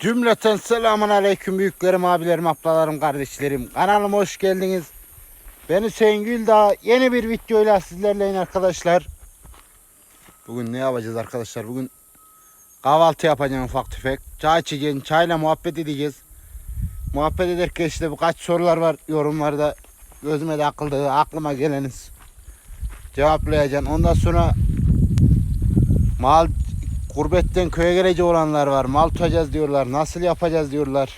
Cümleten selamun aleyküm büyüklerim, abilerim, ablalarım, kardeşlerim. Kanalıma hoş geldiniz. Ben Hüseyin Güldağ. Yeni bir videoyla sizlerleyim arkadaşlar. Bugün ne yapacağız arkadaşlar? Bugün kahvaltı yapacağım ufak tefek. Çay içeceğiz, çayla muhabbet edeceğiz. Muhabbet ederken işte birkaç sorular var yorumlarda. Gözüme de akıldı, aklıma geleniz. Cevaplayacağım. Ondan sonra mal Gurbetten köye gelecek olanlar var. Mal tutacağız diyorlar. Nasıl yapacağız diyorlar.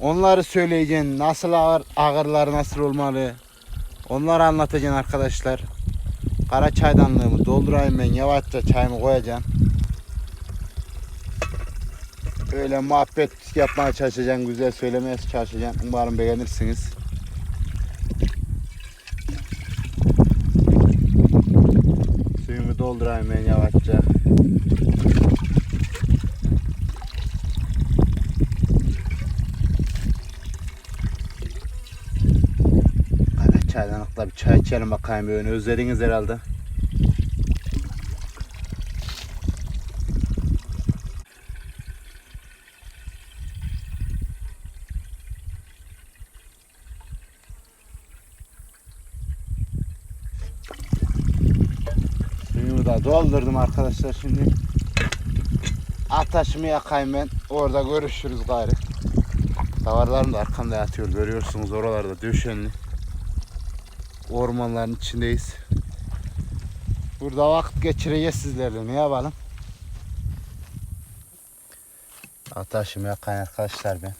Onları söyleyeceksin. Nasıl ağır, ağırlar nasıl olmalı. Onları anlatacaksın arkadaşlar. Kara çaydanlığımı doldurayım ben. Yavaşça çayımı koyacağım. Öyle muhabbet yapmaya çalışacağım. Güzel söylemeye çalışacağım. Umarım beğenirsiniz. Suyumu doldurayım ben yavaşça. Hadi çaydanlıkla bir çay içelim bakayım böyle özlediniz herhalde. Suyumu da doldurdum arkadaşlar şimdi. Ataşımı yakayım ben. Orada görüşürüz gayrı. Davarlarım da arkamda yatıyor görüyorsunuz oralarda döşenli. Ormanların içindeyiz. Burada vakit geçireceğiz sizlerle ne yapalım? Ataşımı yakayım arkadaşlar ben.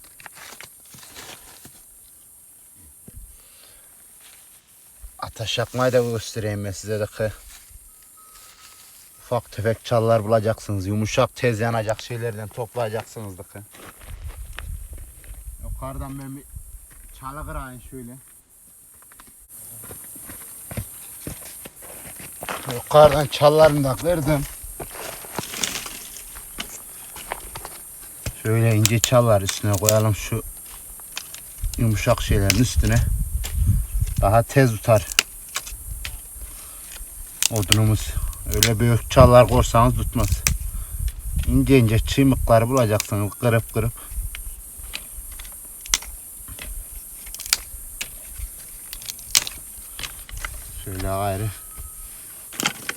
Ataş yakmayı da göstereyim ben size de ki. Ufak tefek çallar bulacaksınız. Yumuşak tez yanacak şeylerden toplayacaksınız da ki. Yukarıdan ben bir çalı kırayım şöyle. Yukarıdan çallarını da kırdım. Şöyle ince çallar üstüne koyalım şu yumuşak şeylerin üstüne. Daha tez tutar. Odunumuz. Öyle büyük çallar korsanız tutmaz. İnce ince çiğmikleri bulacaksınız kırıp kırıp. Şöyle ayrı.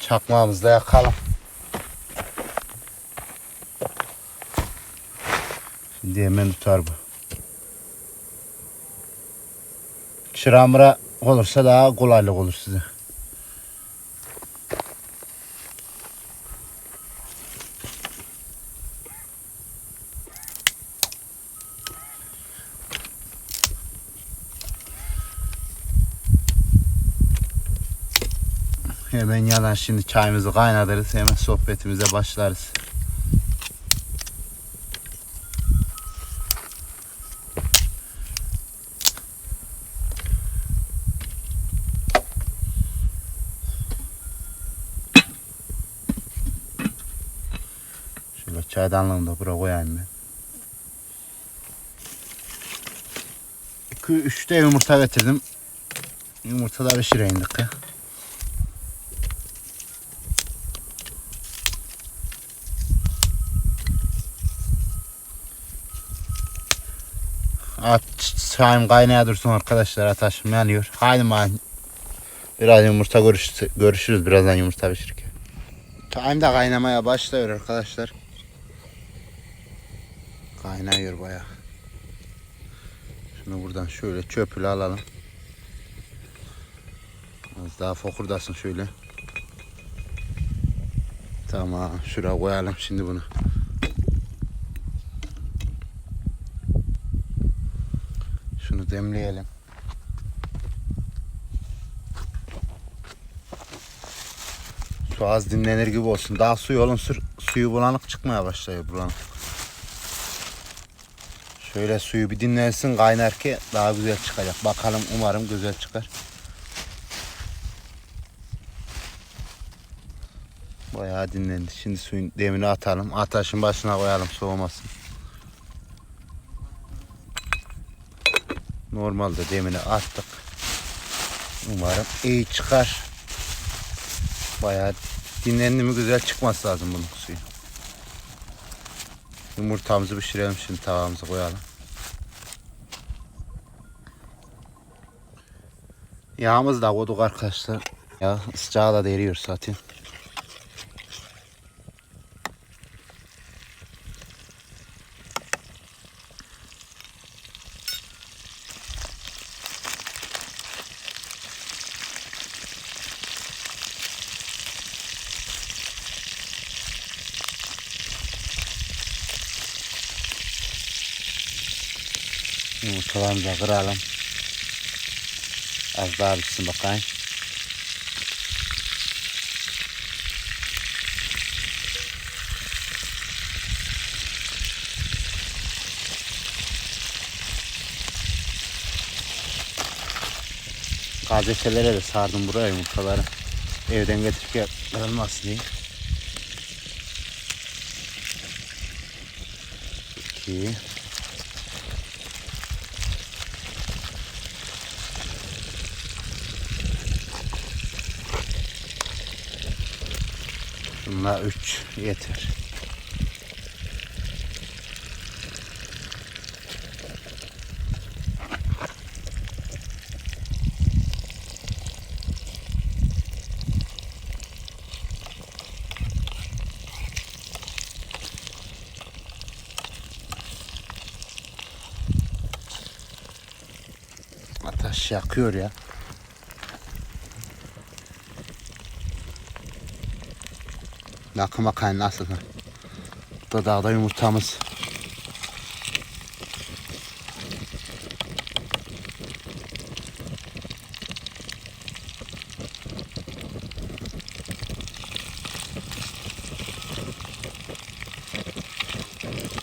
Çakmağımızı da yakalım. Şimdi hemen tutar bu. Çıramıra olursa daha kolaylık olur size. Hemen yalan şimdi çayımızı kaynatırız. Hemen sohbetimize başlarız. Şöyle çaydanlığını da buraya koyayım ben. 2 3 de yumurta getirdim. Yumurta da pişireyim dakika. At çayım kaynaya dursun arkadaşlar ataşım yanıyor. Haydi man. Biraz yumurta görüş, görüşürüz birazdan yumurta pişirirken. Çayım da kaynamaya başlıyor arkadaşlar. Kaynıyor baya. Şunu buradan şöyle çöpüle alalım. Az daha fokurdasın şöyle. Tamam şuraya koyalım şimdi bunu. Şunu demleyelim. Su az dinlenir gibi olsun. Daha suyu olun sür, suyu bulanık çıkmaya başlıyor bulanık. Şöyle suyu bir dinlensin kaynar ki daha güzel çıkacak. Bakalım umarım güzel çıkar. Bayağı dinlendi. Şimdi suyun demini atalım. Ataşın başına koyalım soğumasın. Normalde demini attık. Umarım iyi çıkar. Bayağı dinlendi mi güzel çıkması lazım bunun suyu. Yumurtamızı pişirelim şimdi tavamıza koyalım. Yağımızı da koyduk arkadaşlar. Ya sıcağı da eriyor zaten. Yumurtalarımızı da kıralım. Az daha bitsin bakayım. Gazetelere de sardım buraya yumurtaları. Evden getirip kırılmasın diye. İki. Bunlar 3 yeter. Ateş yakıyor ya. Bakın bakayım nasıl. Dudağda yumurtamız.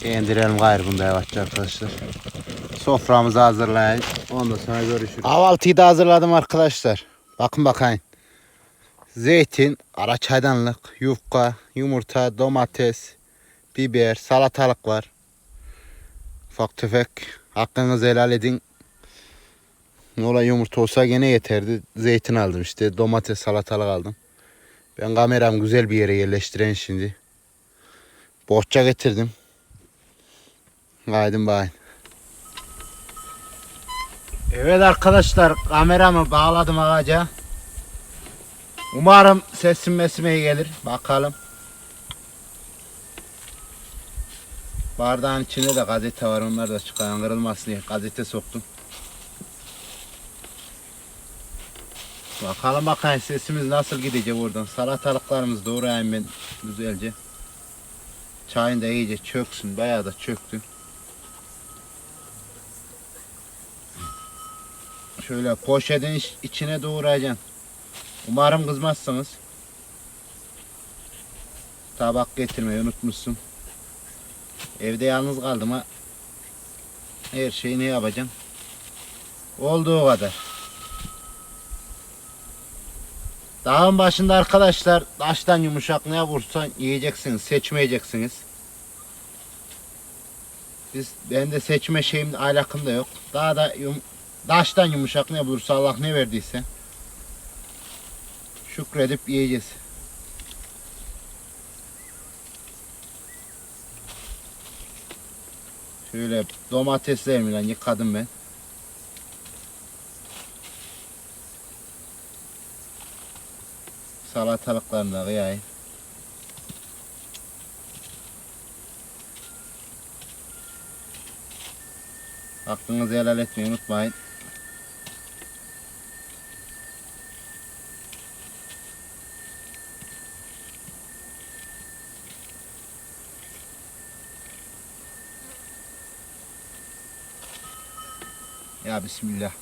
İndirelim gayrı bunda yavaşça arkadaşlar. Soframızı hazırlayın. Ondan sonra görüşürüz. Kahvaltıyı da hazırladım arkadaşlar. Bakın bakayım. Zeytin, ara çaydanlık, yufka, yumurta, domates, biber, salatalık var. Ufak tefek. Hakkınızı helal edin. Nola yumurta olsa gene yeterdi. Zeytin aldım işte. Domates, salatalık aldım. Ben kameram güzel bir yere yerleştiren şimdi. Bohça getirdim. Haydi bayın. Evet arkadaşlar kameramı bağladım ağaca. Umarım sesim mesime gelir. Bakalım. Bardağın içinde de gazete var. Onlar da çıkan kırılmasın diye gazete soktum. Bakalım bakayım sesimiz nasıl gidecek oradan. Salatalıklarımızı doğrayayım ben güzelce. Çayın da iyice çöksün. Bayağı da çöktü. Şöyle poşetin iç- içine doğrayacaksın. Umarım kızmazsınız. Tabak getirmeyi unutmuşsun. Evde yalnız kaldım ha. Her şeyi ne yapacağım? Olduğu kadar. Dağın başında arkadaşlar taştan yumuşak ne vursan yiyeceksiniz, seçmeyeceksiniz. Biz ben de seçme şeyim alakım da yok. Daha da yum, taştan yumuşak ne bulursa Allah ne verdiyse şükredip yiyeceğiz. Şöyle domateslerimi yıkadım ben. Salatalıklarını da kıyayım. Aklınızı helal etmeyi unutmayın. Ya Bismillah.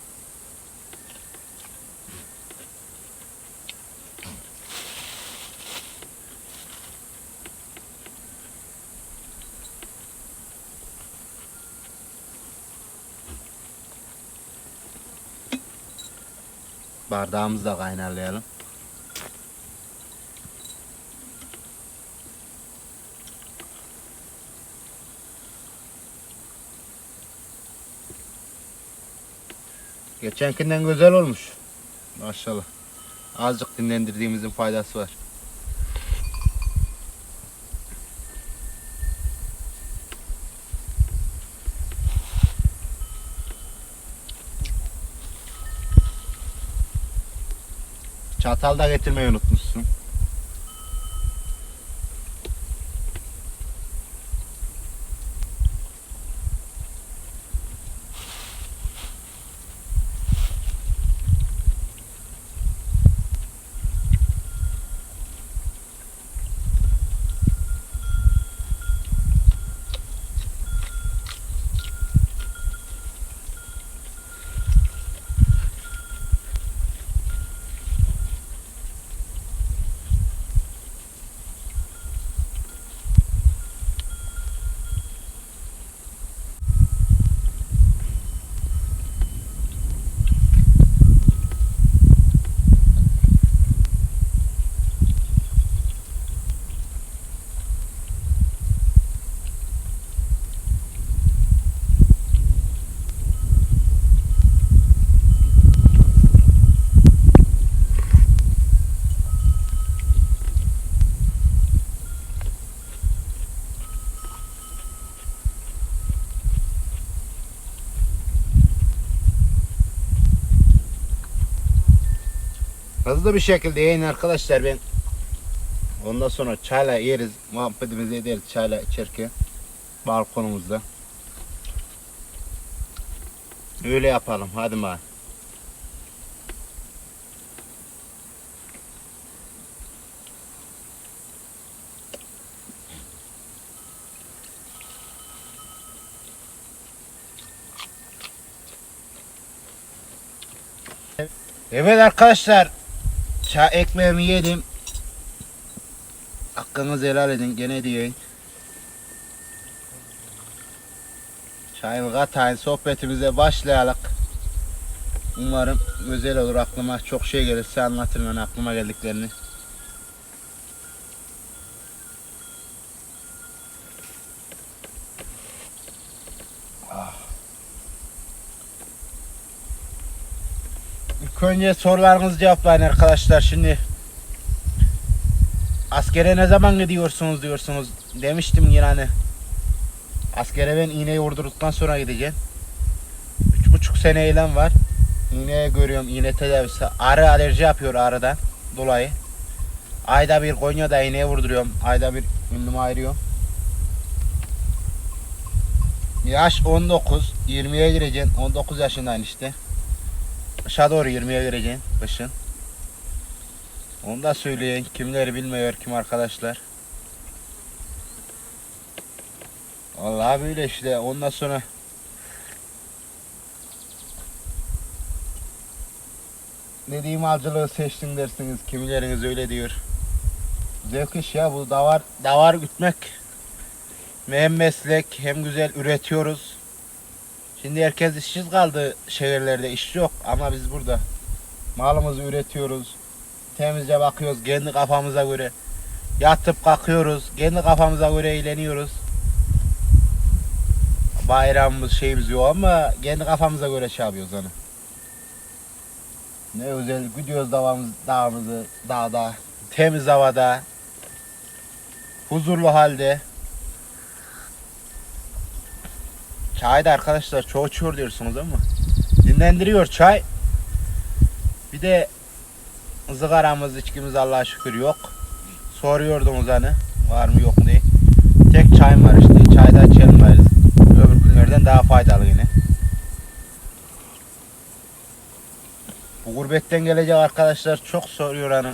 Bardağımızı da kaynarlayalım. Geçenkinden güzel olmuş. Maşallah. Azıcık dinlendirdiğimizin faydası var. Çatal da getirmeyi unutmuşsun. Hızlı bir şekilde yiyin arkadaşlar ben. Ondan sonra çayla yeriz, muhabbetimizi ederiz çayla içerken balkonumuzda. Öyle yapalım hadi bak. Evet arkadaşlar Çay ekmeğimi yedim. Hakkınızı helal edin gene diyeyim. Çayımı katayın sohbetimize başlayalım. Umarım güzel olur aklıma çok şey gelirse anlatırım ben aklıma geldiklerini. Önce sorularınızı cevaplayın arkadaşlar. Şimdi askere ne zaman gidiyorsunuz diyorsunuz. Demiştim yine hani. Askere ben iğneyi vurdurduktan sonra gideceğim. Üç buçuk sene eylem var. İğneye görüyorum iğne tedavisi. Arı alerji yapıyor arıdan dolayı. Ayda bir Konya'da iğneye vurduruyorum. Ayda bir ünlümü ayırıyorum. Yaş 19. 20'ye gireceksin. 19 yaşındayım işte. Aşağı doğru 20'ye gireceksin kışın. Onu da söyleyin. Kimleri bilmiyor kim arkadaşlar. Vallahi böyle işte. Ondan sonra dediğim avcılığı seçtin dersiniz. Kimileriniz öyle diyor. Zevk iş ya bu davar davar gütmek. Hem meslek hem güzel üretiyoruz. Şimdi herkes işsiz kaldı şehirlerde iş yok ama biz burada malımızı üretiyoruz. Temizce bakıyoruz kendi kafamıza göre. Yatıp kalkıyoruz. Kendi kafamıza göre eğleniyoruz. Bayramımız şeyimiz yok ama kendi kafamıza göre şey yapıyoruz onu. Ne özel gidiyoruz dağımız, dağımızı dağda temiz havada huzurlu halde Çay da arkadaşlar çoğu içiyor diyorsunuz ama dinlendiriyor çay. Bir de ızgaramız, içkimiz Allah'a şükür yok. Soruyordunuz hani var mı yok mu diye. Tek çayım var işte. Çayda içelim varız. Öbür günlerden daha faydalı yine. Bu gurbetten gelecek arkadaşlar çok soruyor hani.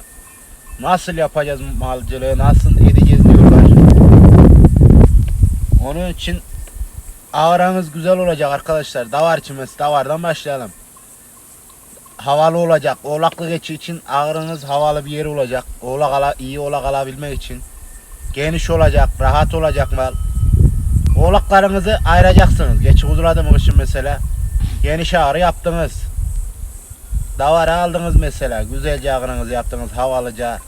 Nasıl yapacağız malcılığı, nasıl edeceğiz diyorlar. Onun için Ağrınız güzel olacak arkadaşlar. Davar çimesi, davardan başlayalım. Havalı olacak. Oğlaklı geçi için ağrınız havalı bir yer olacak. Oğlak ala, iyi oğlak alabilmek için. Geniş olacak, rahat olacak mal. Oğlaklarınızı ayıracaksınız. Geçi huzuladı mı kışın mesela. Geniş ağrı yaptınız. Davarı aldınız mesela. Güzelce ağrınızı yaptınız. Havalıca.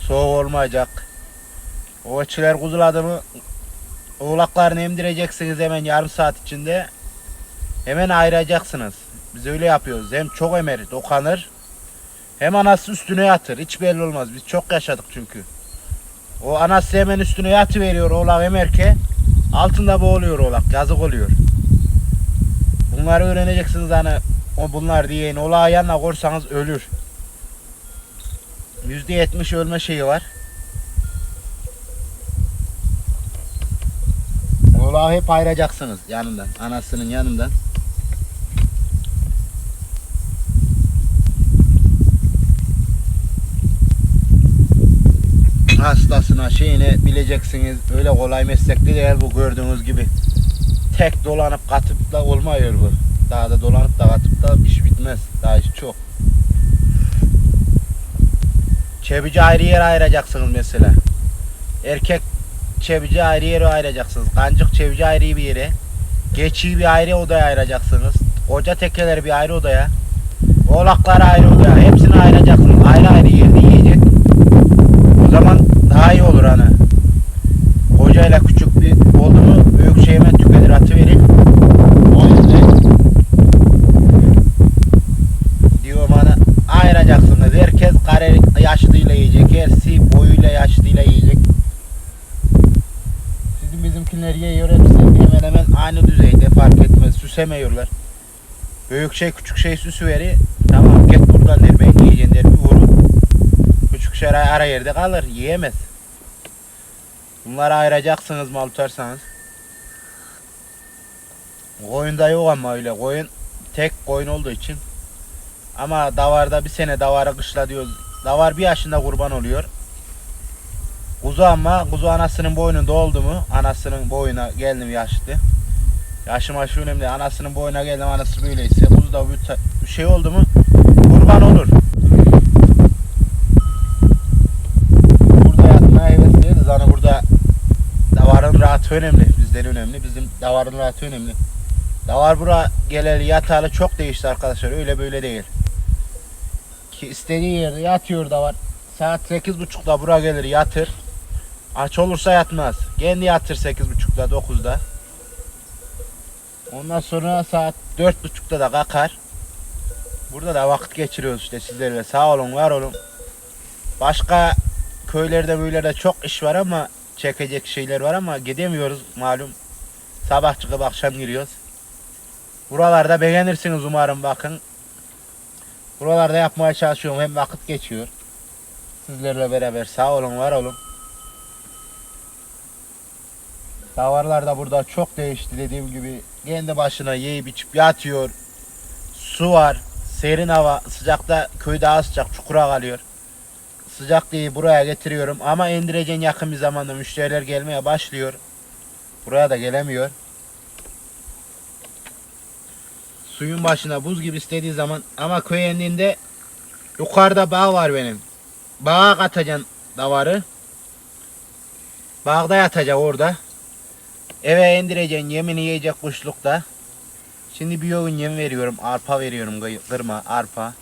Soğuk olmayacak. O içiler kuzuladı mı Oğlaklarını emdireceksiniz hemen yarım saat içinde. Hemen ayıracaksınız. Biz öyle yapıyoruz. Hem çok emer, dokanır. Hem anası üstüne yatır. Hiç belli olmaz. Biz çok yaşadık çünkü. O anası hemen üstüne yatı veriyor oğlak emerke. Altında boğuluyor oğlak. Yazık oluyor. Bunları öğreneceksiniz hani o bunlar diyeyin. Oğlağı yanına korsanız ölür. %70 ölme şeyi var. Oğlağı hep ayıracaksınız yanından. Anasının yanından. hastasına şeyine bileceksiniz. Öyle kolay meslek değil bu gördüğünüz gibi. Tek dolanıp katıp da olmuyor bu. Daha da dolanıp da katıp da iş bitmez. Daha iş çok. Çebici ayrı yere ayıracaksınız mesela. Erkek çebici ayrı yere ayıracaksınız. Kancık çebici ayrı bir yere. Geçiyi bir ayrı odaya ayıracaksınız. Koca tekeleri bir ayrı odaya. Oğlakları ayrı odaya. Hepsini ayıracaksınız. Ayrı ayrı yerde yiyecek. O zaman daha iyi olur hani. Kocayla küçük bir oldu mu büyük şey hemen tüketir atıverir. O yüzden diyorum hani ayıracaksınız. Herkes kare yaşlıyla yiyecek. Hersi boyuyla yaşlıyla yiyecek. Sizin bizimkiler yiyor hepsi hemen hemen aynı düzeyde fark etmez. Süsemiyorlar. Büyük şey küçük şey süsü veri. Tamam git buradan der ben yiyeceğim der bir vurur. Küçük şey ara, yerde kalır yiyemez. Bunları ayıracaksınız mal tutarsanız. Koyunda yok ama öyle koyun tek koyun olduğu için. Ama davarda bir sene davara kışla diyoruz. Davar bir yaşında kurban oluyor. Kuzu ama kuzu anasının boynunda oldu mu anasının boyuna geldim yaşlı. Yaşım aşı önemli. Anasının boyuna geldim anası böyleyse kuzu da bir, şey oldu mu kurban olur. Burada yatmaya hevesliyiz. Hani burada davarın rahatı önemli. Bizden önemli. Bizim davarın rahatı önemli. Davar bura geleli yatalı çok değişti arkadaşlar. Öyle böyle değil. Ki istediği yerde yatıyor davar. Saat 8.30'da bura gelir yatır. Aç olursa yatmaz. Kendi yatır 8.30'da 9'da. Ondan sonra saat 4.30'da da kalkar. Burada da vakit geçiriyoruz işte sizlerle. Sağ olun, var olun. Başka köylerde böyle çok iş var ama çekecek şeyler var ama gidemiyoruz malum. Sabah çıkıp akşam giriyoruz. Buralarda beğenirsiniz umarım bakın. Buralarda yapmaya çalışıyorum hem vakit geçiyor. Sizlerle beraber sağ olun var olun. Davarlar da burada çok değişti dediğim gibi. Kendi başına yiyip içip yatıyor. Su var. Serin hava. Sıcakta köy daha sıcak. Çukura kalıyor. Sıcak diye buraya getiriyorum. Ama indireceğin yakın bir zamanda müşteriler gelmeye başlıyor. Buraya da gelemiyor. Suyun başına buz gibi istediği zaman ama köy endiğinde yukarıda bağ var benim. Bağa katacaksın davarı. Bağda yatacak orada. Eve indireceksin yemini yiyecek kuşlukta. Şimdi bir yoğun yem veriyorum. Arpa veriyorum kırma arpa.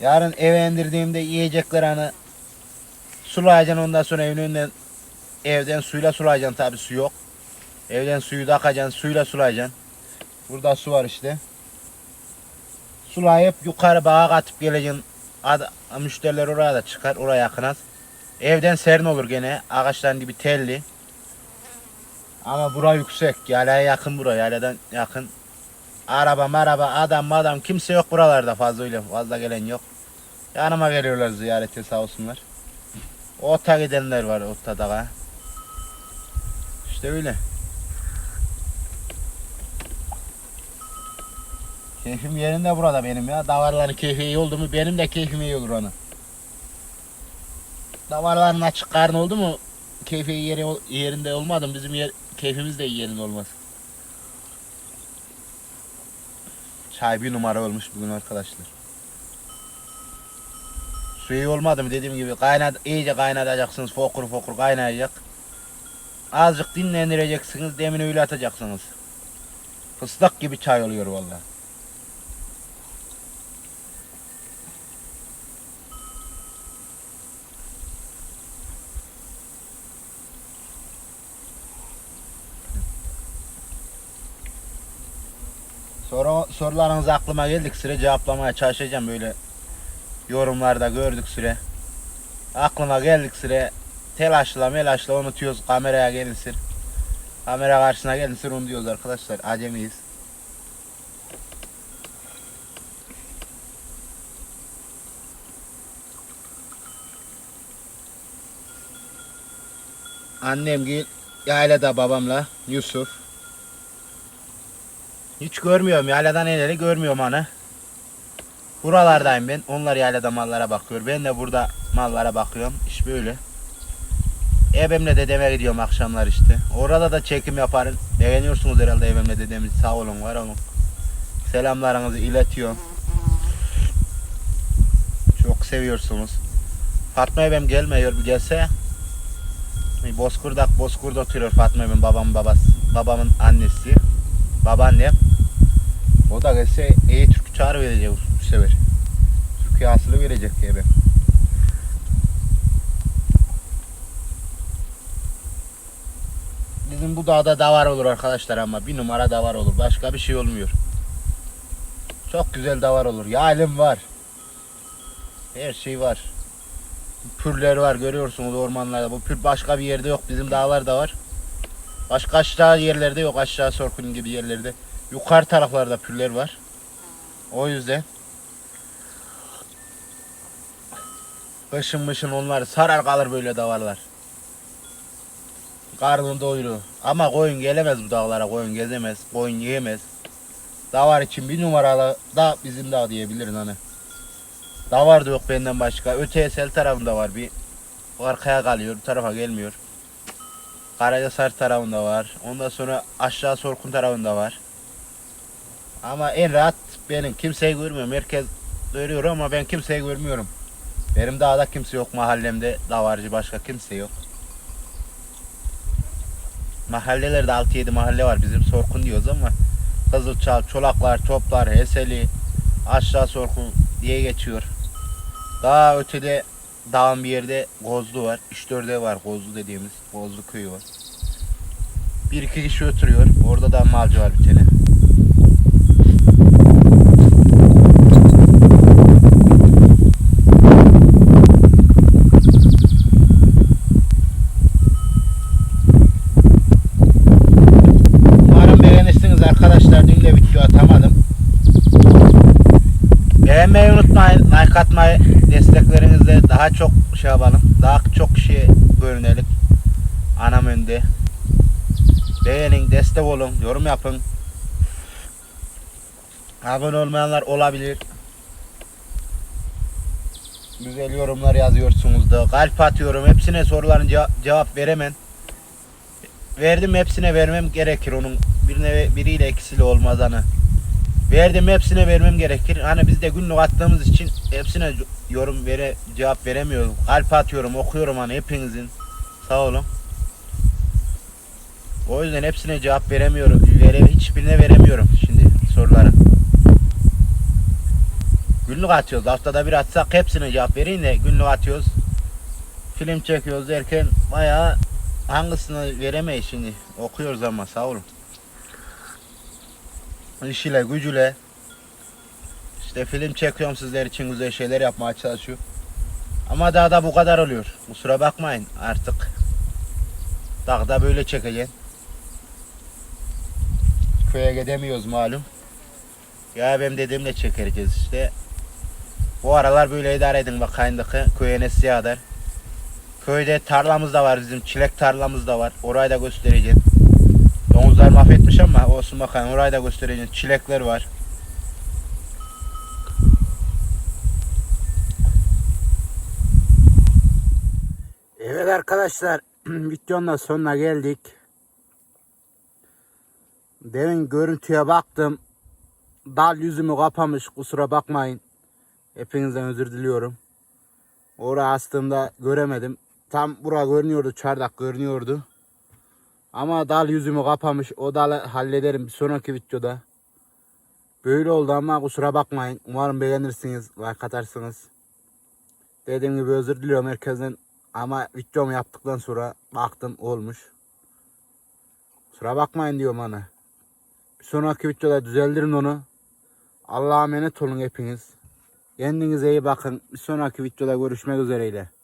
Yarın eve indirdiğimde yiyecekler hani sulayacaksın ondan sonra evin önünden evden suyla sulayacaksın tabi su yok. Evden suyu da akacaksın suyla sulayacaksın. Burada su var işte. Sulayıp yukarı bağa katıp geleceksin. Ad, müşteriler oraya da çıkar oraya yakın az. Evden serin olur gene. Ağaçların gibi telli. Ama bura yüksek. Yalaya yakın bura. Yaladan yakın. Araba maraba adam adam kimse yok buralarda fazla fazla gelen yok. Yanıma geliyorlar ziyarete sağ olsunlar. Ota gidenler var ota dağa. İşte öyle. Keyfim yerinde burada benim ya. Davarların keyfi iyi oldu mu benim de keyfim iyi olur onu. Davarların açık karnı oldu mu keyfi yeri, yerinde olmadı mı bizim yer, keyfimiz de yerinde olmaz. Çay bir numara olmuş bugün arkadaşlar. Su iyi olmadı mı dediğim gibi kaynat, iyice kaynatacaksınız fokur fokur kaynayacak. Azıcık dinlendireceksiniz demini öyle atacaksınız. Fıstık gibi çay oluyor vallahi. sorularınız aklıma geldik süre cevaplamaya çalışacağım böyle yorumlarda gördük süre. Aklıma geldik süre telaşla melaşla unutuyoruz kameraya gelin gelinsin. Kamera karşısına gelinsin unutuyoruz arkadaşlar acemiyiz. Annem gel yaylada babamla Yusuf hiç görmüyorum yayladan ileri görmüyorum hani. Buralardayım ben. Onlar yaylada mallara bakıyor. Ben de burada mallara bakıyorum. İş böyle. Ebemle dedeme gidiyorum akşamlar işte. Orada da çekim yaparım. Beğeniyorsunuz herhalde ebemle dedemizi. Sağ olun var olun. Selamlarınızı iletiyorum. Çok seviyorsunuz. Fatma ebem gelmiyor gelse. Bozkurdak Bozkur'da oturuyor Fatma ebem babamın babası. Babamın annesi. Babaannem. O da gelse iyi Türk çağrı verecek bu sefer. Türkiye asılı verecek ebem. Bizim bu dağda davar olur arkadaşlar ama bir numara davar olur. Başka bir şey olmuyor. Çok güzel davar olur. Yalim var. Her şey var. Pürler var görüyorsunuz ormanlarda. Bu pür başka bir yerde yok. Bizim dağlarda var. Başka aşağı yerlerde yok. Aşağı Sorkun gibi yerlerde. Yukarı taraflarda pürler var. O yüzden Kışın mışın onlar sarar kalır böyle davarlar. Karnını doyurur. Ama koyun gelemez bu dağlara. Koyun gezemez. Koyun yiyemez. Davar için bir numaralı da bizim dağ diyebiliriz hani. Davar da yok benden başka. Öte sel tarafında var bir. Arkaya kalıyor. Bu tarafa gelmiyor. Karacasar tarafında var. Ondan sonra aşağı Sorkun tarafında var. Ama en rahat benim. Kimseyi görmüyorum. Herkes görüyor ama ben kimseyi görmüyorum. Benim dağda kimse yok mahallemde. Davarcı başka kimse yok. Mahallelerde 6-7 mahalle var bizim Sorkun diyoruz ama Kızılçal, Çolaklar, Toplar, Heseli, Aşağı Sorkun diye geçiyor. Daha ötede dağın bir yerde Gozlu var. 3-4 ev var Gozlu dediğimiz. Gozlu köyü var. Bir iki kişi oturuyor. Orada da malcı var bir tane. Umarım beğenirsiniz arkadaşlar. Dün de video atamadım. Beğenmeyi unutmayın. Like atmayı, desteklerinizle daha çok şey yapalım. Daha çok kişiye görünelim. Anam önde. Beğenin, destek olun, yorum yapın. Abone olmayanlar olabilir. Güzel yorumlar yazıyorsunuz da. Kalp atıyorum. Hepsine soruların ceva- cevap veremem. Verdim hepsine vermem gerekir onun. Birine biriyle ikisiyle olmaz hani. Verdim hepsine vermem gerekir. Hani biz de günlük attığımız için hepsine yorum vere cevap veremiyorum. Kalp atıyorum, okuyorum hani hepinizin. Sağ olun. O yüzden hepsine cevap veremiyorum. Vere, hiçbirine veremiyorum şimdi soruları. Günlük atıyoruz. Haftada bir atsak hepsine cevap vereyim de günlük atıyoruz. Film çekiyoruz derken bayağı hangisini veremeyiz şimdi. Okuyoruz ama sağ olun. İşiyle gücüyle işte film çekiyorum sizler için güzel şeyler yapmaya çalışıyorum. Ama daha da bu kadar oluyor. Kusura bakmayın artık. Dağda böyle çekeceğim. Köye gidemiyoruz malum. Ya benim dediğimle çekeceğiz işte. Bu aralar böyle idare edin bakayındaki köye nesi yağdır. Köyde tarlamız da var bizim çilek tarlamız da var. Orayı da göstereceğim. Domuzlar mahvetmiş ama olsun bakayım orayı da göstereceğim. Çilekler var. Evet arkadaşlar videonun da sonuna geldik. Demin görüntüye baktım. Dal yüzümü kapamış kusura bakmayın. Hepinizden özür diliyorum. Oraya astığımda göremedim. Tam bura görünüyordu, çardak görünüyordu. Ama dal yüzümü kapamış. O dalı hallederim bir sonraki videoda. Böyle oldu ama kusura bakmayın. Umarım beğenirsiniz, like atarsınız. Dediğim gibi özür diliyorum herkesten. Ama videomu yaptıktan sonra baktım olmuş. Kusura bakmayın diyorum hani. Bir sonraki videoda düzeldirin onu. Allah'a emanet olun hepiniz. Kendinize iyi bakın. Bir sonraki videoda görüşmek üzereyle.